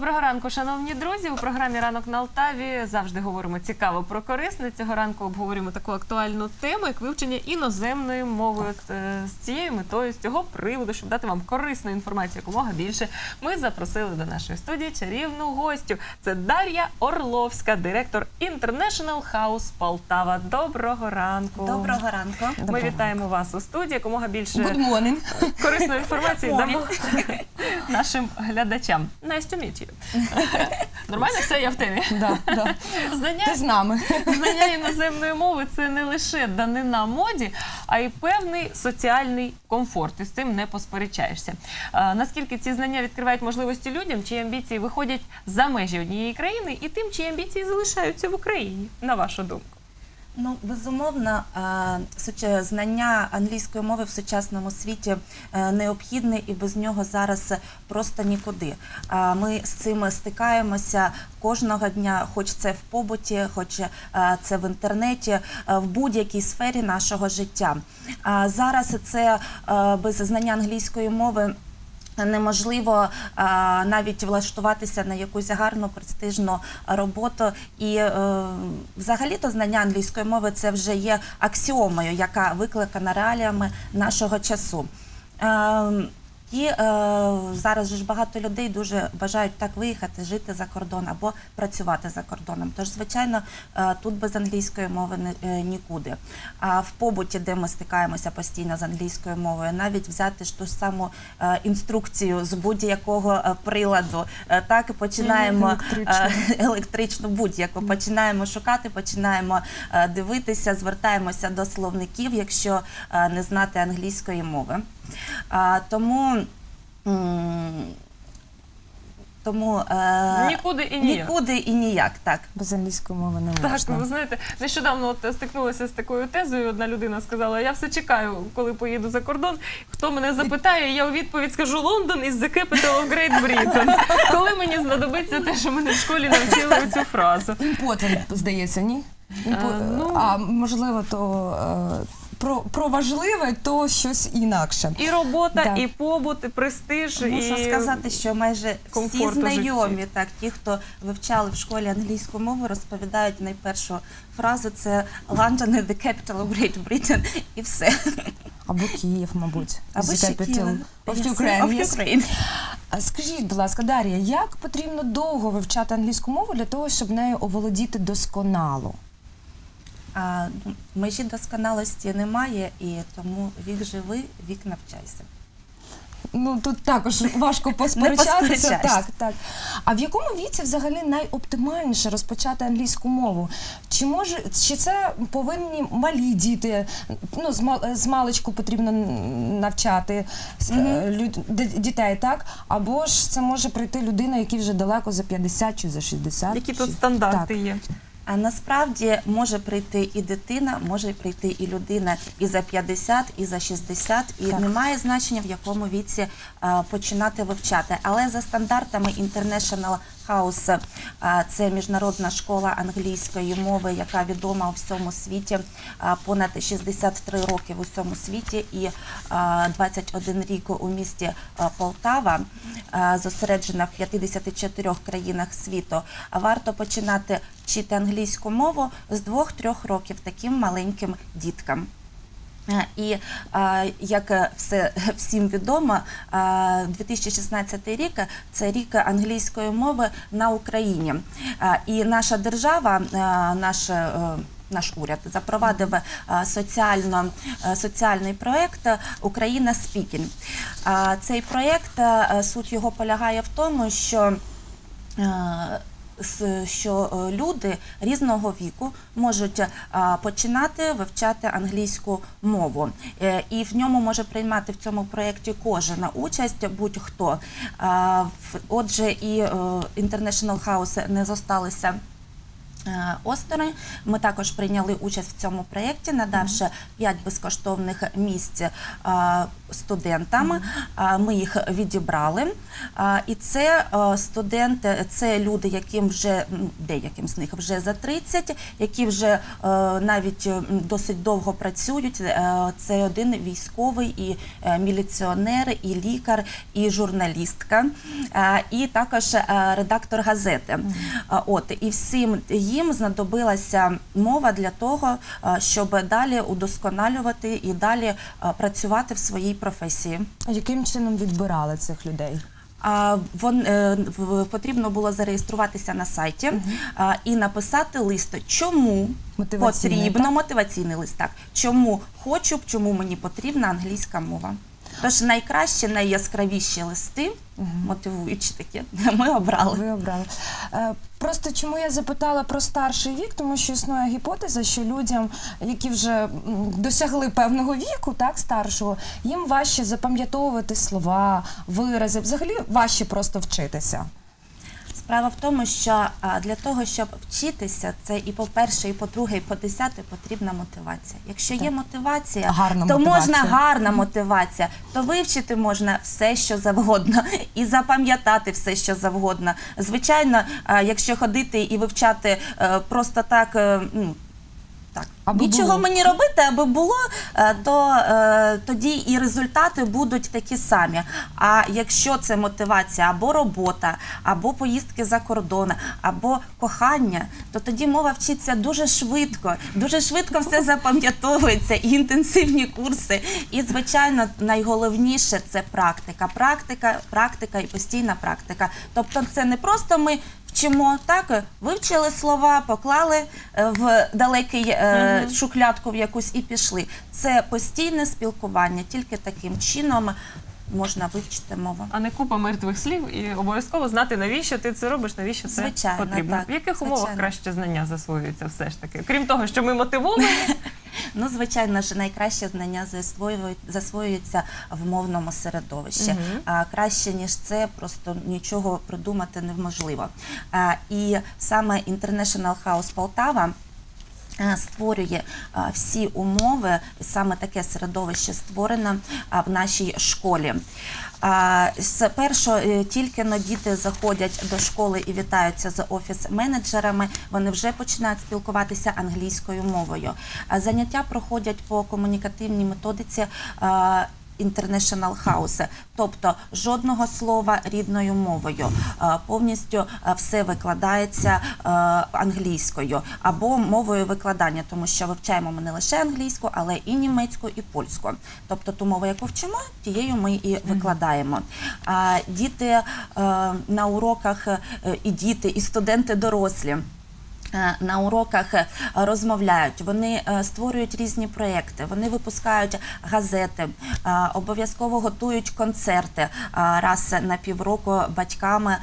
Доброго ранку, шановні друзі. У програмі Ранок на Алтаві завжди говоримо цікаво про корисне. Цього ранку обговорюємо таку актуальну тему, як вивчення іноземної мови. Е, З цією метою, з цього приводу, щоб дати вам корисну інформацію якомога більше. Ми запросили до нашої студії чарівну гостю. Це Дар'я Орловська, директор International House Полтава. Доброго ранку. Доброго ранку. Ми Доброго вітаємо вас у студії. Якомога більше корисної інформації дамо нашим глядачам. Nice to meet you. Нормально все, я в темі. Да, да. Знання, Ти з нами. знання іноземної мови це не лише данина моді, а й певний соціальний комфорт. І з цим не посперечаєшся. А, наскільки ці знання відкривають можливості людям, чиї амбіції виходять за межі однієї країни, і тим, чиї амбіції залишаються в Україні, на вашу думку? Ну, безумовно, е, знання англійської мови в сучасному світі е, необхідне і без нього зараз просто нікуди. А Ми з цим стикаємося кожного дня, хоч це в побуті, хоч е, це в інтернеті, е, в будь-якій сфері нашого життя. Зараз це е, без знання англійської мови. Неможливо а, навіть влаштуватися на якусь гарну престижну роботу, і е, взагалі-то знання англійської мови це вже є аксіомою, яка викликана реаліями нашого часу. Е, і е, зараз ж багато людей дуже бажають так виїхати, жити за кордон або працювати за кордоном. Тож, звичайно, е, тут без англійської мови не, е, нікуди. А в побуті, де ми стикаємося постійно з англійською мовою, навіть взяти ж ту ж саму е, інструкцію з будь-якого е, приладу, е, так і починаємо Електричну. е, електричну будь-яку. Починаємо шукати, починаємо е, дивитися, звертаємося до словників, якщо е, не знати англійської мови. А, тому. Тому е, Нікуди і ніяк. нікуди і ніяк, так. Без англійської мови не Так, можна. ви знаєте, нещодавно от стикнулася з такою тезою. Одна людина сказала: я все чекаю, коли поїду за кордон. Хто мене запитає, я у відповідь скажу Лондон is the capital of Great Britain. Коли мені знадобиться те, що мене в школі навчили цю фразу. Імпотент, здається, ні? Імпо- А, ну. А можливо, то е, про, про важливе, то щось інакше. І робота, Так. і побут, і престиж, Можу і сказати, що майже всі комфорт у знайомі, житті. так ті, хто вивчали в школі англійську мову, розповідають найпершу фразу це London is the capital of Great Britain і все. Або Київ, мабуть. Або ще capital of Yes, Ukraine, yes. Ukraine. А Скажіть, будь ласка, Дар'я, як потрібно довго вивчати англійську мову для того, щоб нею оволодіти досконало? А, межі досконалості немає, і тому вік живи, вік навчайся. Ну тут також важко посперечатися. Так, так. А в якому віці взагалі найоптимальніше розпочати англійську мову? Чи може чи це повинні малі діти? Ну з з маличку потрібно навчати е, дітей, так? Або ж це може прийти людина, якій вже далеко за 50 чи за 60? які тут стандарти Так. є. А насправді може прийти і дитина, може прийти і людина і за 50, і за 60, і Так. немає значення в якому віці а, починати вивчати. Але за стандартами International House, це міжнародна школа англійської мови, яка відома у всьому світі, понад 63 роки в усьому світі і а, 21 рік у місті Полтава, зосереджена в 54 країнах світу. Варто починати вчити англійську мову з 2-3 років таким маленьким діткам. Е, І е, як е, все всім відомо, е, 2016 рік це рік англійської мови на Україні. І наша держава, наш. Наш уряд запровадив соціально, соціальний проєкт Україна Спікінг. Цей проєкт суть його полягає в тому, що що е, люди різного віку можуть е, починати вивчати англійську мову, Е, і в ньому може приймати в цьому проєкті кожен участь будь-хто. Отже, і International House не зосталися. Осторонь. Ми також прийняли участь в цьому проєкті, надавши 5 безкоштовних місць студентам. Ми їх відібрали. І це е, студенти, це люди, яким вже деяким з них вже за 30, які вже е, навіть досить довго працюють. Е, Це один військовий, і міліціонер, і лікар, і журналістка, і також редактор газети. От і всім їм знадобилася мова для того, щоб далі удосконалювати і далі працювати в своїй професії. Яким чином відбирали цих людей? А вон е, в- потрібно було зареєструватися на сайті а, і написати лист, чому Мотиваційний, потрібно мотиваційний лист. Так чому хочу, чому мені потрібна англійська мова. Тож найкращі, найяскравіші листи, мотивуючі такі, ми обрали. Ви обрали. Е, Просто чому я запитала про старший вік, тому що існує гіпотеза, що людям, які вже досягли певного віку, так старшого, їм важче запам'ятовувати слова, вирази, взагалі важче просто вчитися. Справа в тому, що для того, щоб вчитися, це і по перше, і по друге, і по десяте потрібна мотивація. Якщо є мотивація, Гарна то мотивація. можна гарна мотивація, то вивчити можна все, що завгодно, і запам'ятати все, що завгодно. Звичайно, якщо ходити і вивчати е, просто так. е, ну, так, Аби нічого було. мені робити, аби було, е, то е, тоді і результати будуть такі самі. А якщо це мотивація або робота, або поїздки за кордон, або кохання, то тоді мова вчиться дуже швидко, дуже швидко все запам'ятовується, і інтенсивні курси. І, звичайно, найголовніше це практика. Практика, практика і постійна практика. Тобто, це не просто ми. Вчимо так, вивчили слова, поклали е, в далекий е, шухлядку в якусь і пішли. Це постійне спілкування. Тільки таким чином можна вивчити мову. А не купа мертвих слів і обов'язково знати, навіщо ти це робиш, навіщо це Звичайно, потрібно. так, В яких умовах звичайно. краще знання засвоюється все ж таки? Крім того, що ми мотивовані, Ну, звичайно ж, найкраще знання засвоюють- засвоюються в мовному середовищі. А краще ніж це, просто нічого придумати неможливо. А, і саме International House Полтава. Е, Створює всі умови, саме таке середовище створено в нашій школі. Спершу е, тільки но діти заходять до школи і вітаються з офіс-менеджерами, вони вже починають спілкуватися англійською мовою. Заняття проходять по комунікативній методиці. International House, тобто жодного слова рідною мовою, А, повністю все викладається англійською або мовою викладання, тому що вивчаємо ми не лише англійську, але і німецьку, і польську. Тобто ту мову, яку вчимо, тією ми і викладаємо. Діти е, на уроках е, і діти, і студенти дорослі. Е, На уроках е, розмовляють, вони е, створюють різні проекти, вони випускають газети, обов'язково готують концерти раз на півроку батьками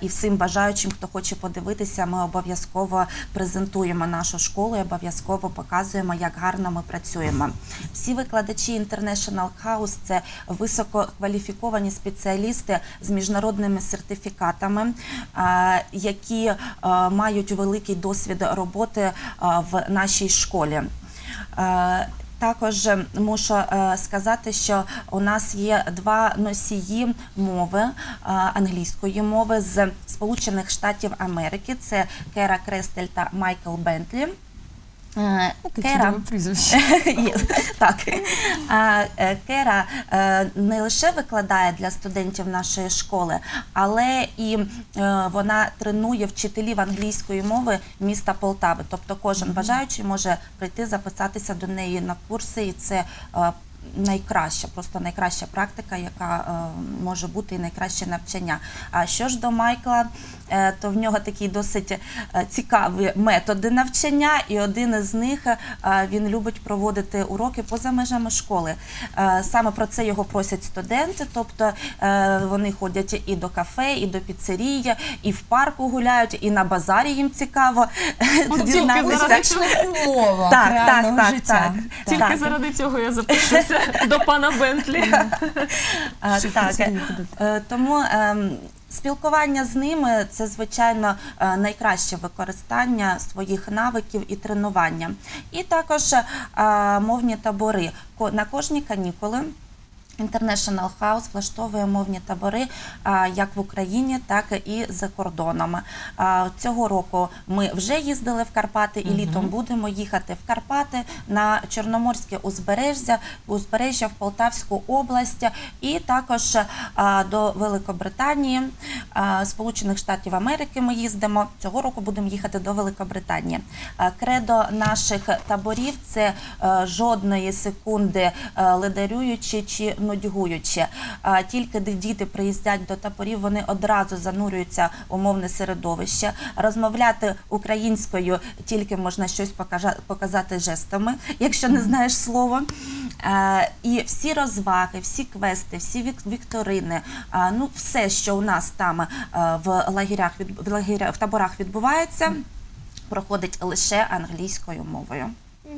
і всім бажаючим, хто хоче подивитися. Ми обов'язково презентуємо нашу школу, і обов'язково показуємо, як гарно ми працюємо. Всі викладачі International House – це висококваліфіковані спеціалісти з міжнародними сертифікатами, які мають великий досвід роботи е, в нашій школі. Е, Також мушу е, сказати, що у нас є два носії мови англійської мови з Сполучених Штатів Америки. Це Кера Крестель та Майкл Бентлі. Е, Кера прізвище. Так. Е, Кера е, не лише викладає для студентів нашої школи, але і вона тренує вчителів англійської мови міста Полтави. Тобто кожен бажаючий може прийти записатися до неї на курси, і це найкраща, просто найкраща практика, яка е, може бути і найкраще навчання. А що ж до Майкла, е, то в нього такі досить е, цікаві методи навчання, і один із них він любить проводити уроки поза межами школи. Саме про це його просять студенти, тобто вони ходять і до кафе, і до піцерії, і в парку гуляють, і на базарі їм цікаво тільки так. тільки заради цього я запишуся до пана Бентлі. А, так, е, тому ем, спілкування з ними це звичайно е, найкраще використання своїх навиків і тренування. І також е, мовні табори Ко- на кожні канікули. International House влаштовує мовні табори як в Україні, так і за кордоном. Цього року ми вже їздили в Карпати і літом будемо їхати в Карпати на Чорноморське узбережжя, узбережжя в Полтавську область і також до Великобританії, Сполучених Штатів Америки. Ми їздимо. Цього року будемо їхати до Великобританії. Кредо наших таборів це е, жодної секунди е, ледарюючи чи нудьгуючи. А Тільки діти приїздять до таборів, вони одразу занурюються в умовне середовище. Розмовляти українською тільки можна щось показати жестами, якщо не знаєш слова. І всі розваги, всі квести, всі вікторини, ну все, що у нас там в лагерях в таборах відбувається, проходить лише англійською мовою.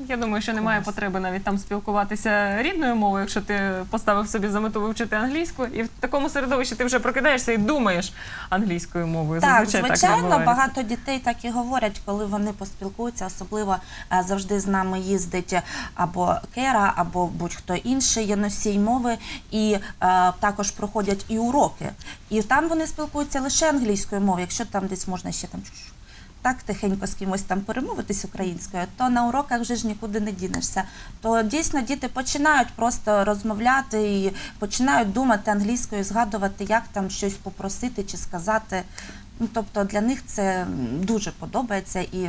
Я думаю, що немає потреби навіть там спілкуватися рідною мовою, якщо ти поставив собі за мету вивчити англійську, і в такому середовищі ти вже прокидаєшся і думаєш англійською мовою. Так, Зазвичай звичайно, відбувається. багато дітей так і говорять, коли вони поспілкуються, особливо е, завжди з нами їздить або Кера, або будь-хто інший є носій мови, і е, також проходять і уроки. І там вони спілкуються лише англійською мовою. Якщо там десь можна ще там так тихенько з кимось там перемовитись українською, то на уроках вже ж нікуди не дінешся. То дійсно діти починають просто розмовляти і починають думати англійською, згадувати, як там щось попросити чи сказати. Ну тобто для них це дуже подобається і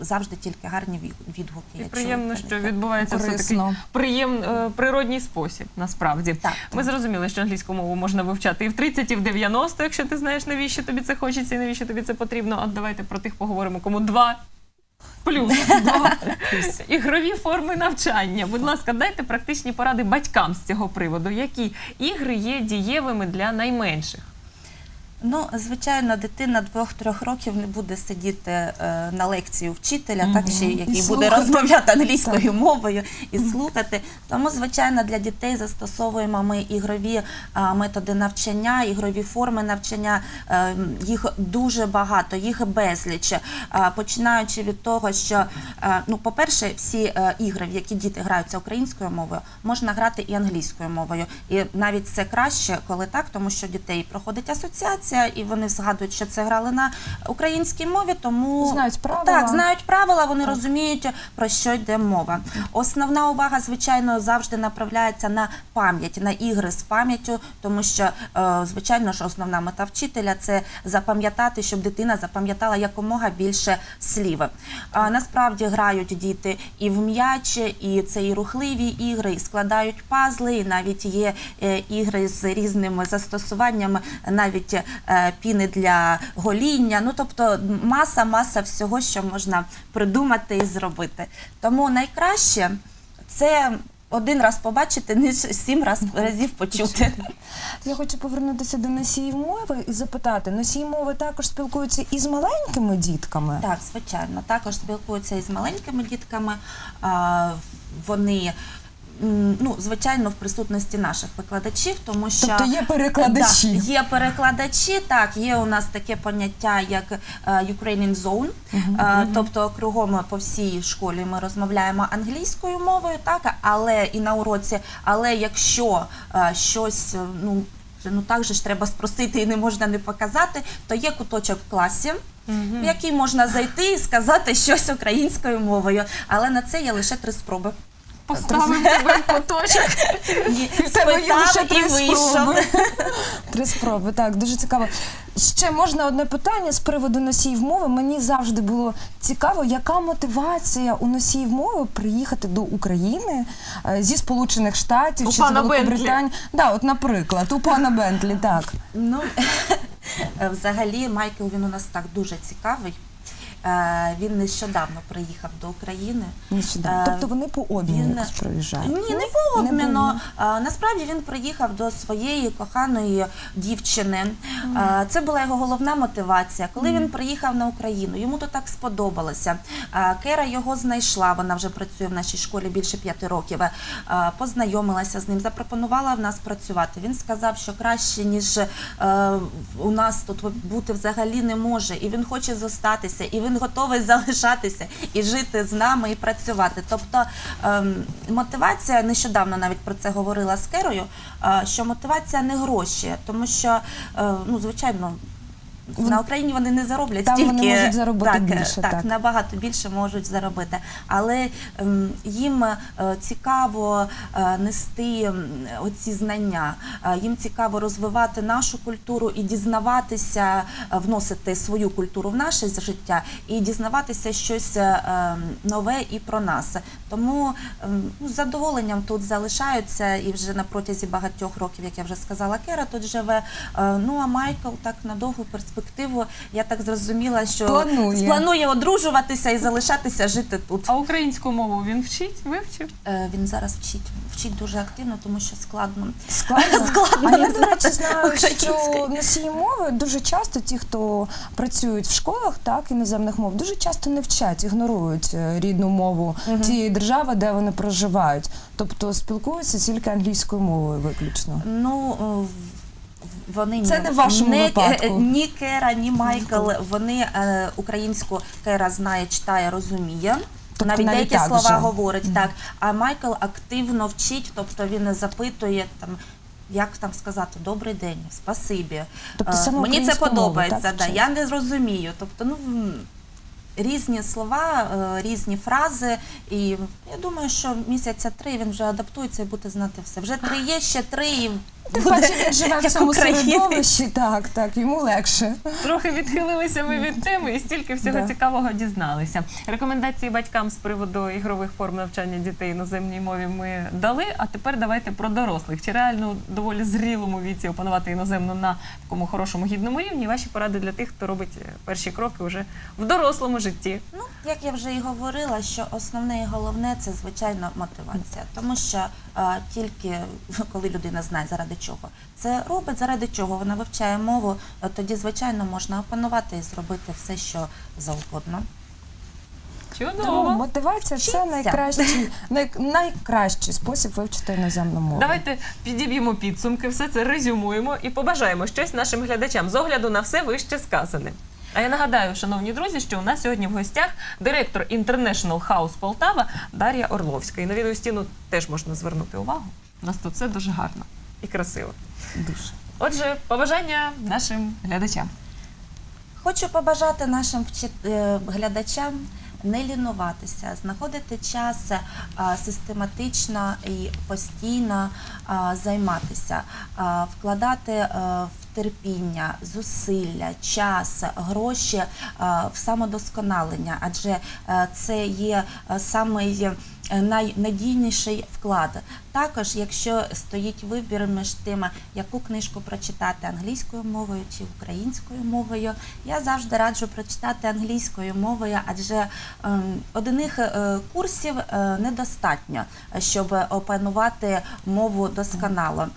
завжди тільки гарні відгуки. І приємно, що відбувається все таки приєм, е, природній спосіб, насправді. Так. Ми зрозуміли, що англійську мову можна вивчати і в 30, і в 90, якщо ти знаєш, навіщо тобі це хочеться і навіщо тобі це потрібно. От давайте про тих поговоримо, кому два. Плюс ігрові форми навчання. Будь ласка, дайте практичні поради батькам з цього приводу. Які ігри є дієвими для найменших? Ну, звичайно, дитина двох-трьох років не буде сидіти е, на лекції у вчителя, так ще який буде розмовляти англійською мовою і слухати. Тому, звичайно, для дітей застосовуємо ми ігрові а, методи навчання, ігрові форми навчання. Е, їх дуже багато, їх безліч. Починаючи від того, що е, ну, по-перше, всі е, ігри, в які діти граються українською мовою, можна грати і англійською мовою. І навіть це краще, коли так, тому що дітей проходить асоціація, і вони згадують, що це грали на українській мові, тому Знають правила. Так, знають правила, вони розуміють про що йде мова. Основна увага, звичайно, завжди направляється на пам'ять, на ігри з пам'яттю, тому що, е, звичайно ж, основна мета вчителя це запам'ятати, щоб дитина запам'ятала якомога більше слів. Насправді грають діти і в м'яч, і це і рухливі ігри, і складають пазли, і навіть є е, ігри з різними застосуваннями, навіть піни для гоління. Ну тобто маса, маса всього, що можна придумати і зробити. Тому найкраще це один раз побачити, ніж сім раз разів почути. Я хочу повернутися до носіїв мови і запитати: носії мови також спілкуються із маленькими дітками? Так, звичайно, також спілкуються із маленькими дітками. Вони. Ну, звичайно, в присутності наших викладачів, тому що Тобто є перекладачі. Да, є перекладачі. Так, є у нас таке поняття як е, Ukrainian Zone, Е, тобто кругом по всій школі ми розмовляємо англійською мовою, так, але і на уроці. Але якщо е, щось, е, ну ну так же ж треба спросити і не можна не показати, то є куточок в класі. В який можна зайти і сказати щось українською мовою, але на це є лише три спроби. Поставив тебе в куточок. Спитав і три вийшов. спроби. Три спроби, так, дуже цікаво. Ще можна одне питання з приводу носіїв мови. Мені завжди було цікаво, яка мотивація у носіїв мови приїхати до України е, зі Сполучених Штатів У чи з пана Великобританії. Да, от, наприклад, у пана Бентлі, так. Ну, взагалі, Майкл він у нас так дуже цікавий. Е, Він нещодавно приїхав до України. Нещодавно. Е, Тобто вони по обміну він- якось приїжджають. Ні, не по обміну. Насправді він приїхав до своєї коханої дівчини. Це була його головна мотивація. Коли він приїхав на Україну, йому то так сподобалося. Кера його знайшла. Вона вже працює в нашій школі більше п'яти років. Познайомилася з ним, запропонувала в нас працювати. Він сказав, що краще ніж е, у нас тут бути взагалі не може, і він хоче зостатися, і він готовий залишатися і жити з нами і працювати. Тобто ем, мотивація нещодавно навіть про це говорила з Керою, е, що мотивація не гроші, тому що е, ну звичайно. На Україні вони не зароблять Там стільки вони можуть заробити так, більше, так, так. набагато більше можуть заробити. Але ем, їм е, цікаво е, нести оці знання, е, їм цікаво розвивати нашу культуру і дізнаватися, е, вносити свою культуру в наше життя і дізнаватися щось е, ем, нове і про нас. Тому ем, ну, з задоволенням тут залишаються і вже на протязі багатьох років, як я вже сказала, Кера тут живе. Е, Ну а Майкл так на довгу перспективу, я так зрозуміла, що Планує. планує одружуватися і залишатися жити тут. А українську мову він вчить? Вивчив? Е, Він зараз вчить, вчить дуже активно, тому що складно. Складно. Складно а я, до речі, знаю, що носії мови дуже часто ті, хто працюють в школах, так, іноземних мов, дуже часто не вчать, ігнорують е, рідну мову тієї держави, де вони проживають. Тобто спілкуються тільки англійською мовою виключно. Ну е, вони Це ні. не в вашому Не- випадку. ні Кера, ні Майкл. Вони е, українську Кера знає, читає, розуміє. Тобто навіть деякі так слова вже. говорить так. А Майкл активно вчить, тобто він запитує там. Як там сказати добрий день, спасибі. Тобто Е, Мені це українську мову, подобається. так, да. Я не зрозумію. Тобто, ну різні слова, е, різні фрази. І я думаю, що місяця три він вже адаптується і буде знати все. Вже три є, ще три і Тим буде паче він живе в як цьому українець. середовищі, так, так, йому легше. Трохи відхилилися ми від теми і стільки всього Да. цікавого дізналися. Рекомендації батькам з приводу ігрових форм навчання дітей іноземній мові ми дали. А тепер давайте про дорослих. Чи реально у доволі зрілому віці опанувати іноземну на такому хорошому гідному рівні? Ваші поради для тих, хто робить е, перші кроки вже в дорослому житті. Ну, як я вже і говорила, що основне і головне це звичайно мотивація, тому що тільки коли людина знає заради чого це робить, заради чого вона вивчає мову, тоді звичайно можна опанувати і зробити все, що завгодно. Чудово. мотивація це найкращий, най, найкращий спосіб вивчити іноземну мову. Давайте підіб'ємо підсумки, все це резюмуємо і побажаємо щось нашим глядачам з огляду на все вище сказане. А я нагадаю, шановні друзі, що у нас сьогодні в гостях директор International House Полтава Дар'я Орловська. І на відеостіну теж можна звернути увагу. У нас тут все дуже гарно і красиво. Дуже. Отже, побажання нашим глядачам. Хочу побажати нашим е, глядачам не лінуватися, знаходити час систематично і постійно займатися, вкладати е, в терпіння, зусилля, час, гроші в самодосконалення, адже е, це є е, самий е, найнадійніший вклад. Також, якщо стоїть вибір між тим, яку книжку прочитати англійською мовою чи українською мовою, я завжди раджу прочитати англійською мовою, адже ем, одних е, курсів е, недостатньо, щоб опанувати мову досконало.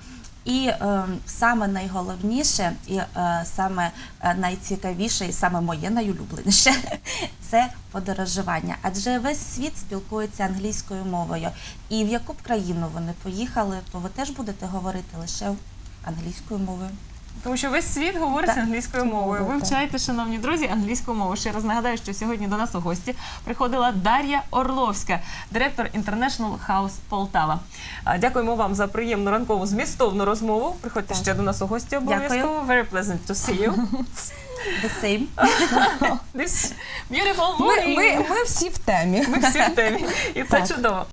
І е, саме найголовніше, і е, саме е, найцікавіше, і саме моє найулюбленіше це подорожування. Адже весь світ спілкується англійською мовою. І в яку б країну вони поїхали, то ви теж будете говорити лише англійською мовою. Тому що весь світ говорить Так. англійською мовою. Мовою, Вивчайте, шановні друзі, англійську мову. Ще раз нагадаю, що сьогодні до нас у гості приходила Дар'я Орловська, директор International House Полтава. А, Дякуємо вам за приємну ранкову змістовну розмову. Приходьте ще до нас у гості обов'язково. Very pleasant to see you. The same. This beautiful Ми, morning. ми, ми всі в темі. Ми всі в темі. І це чудово.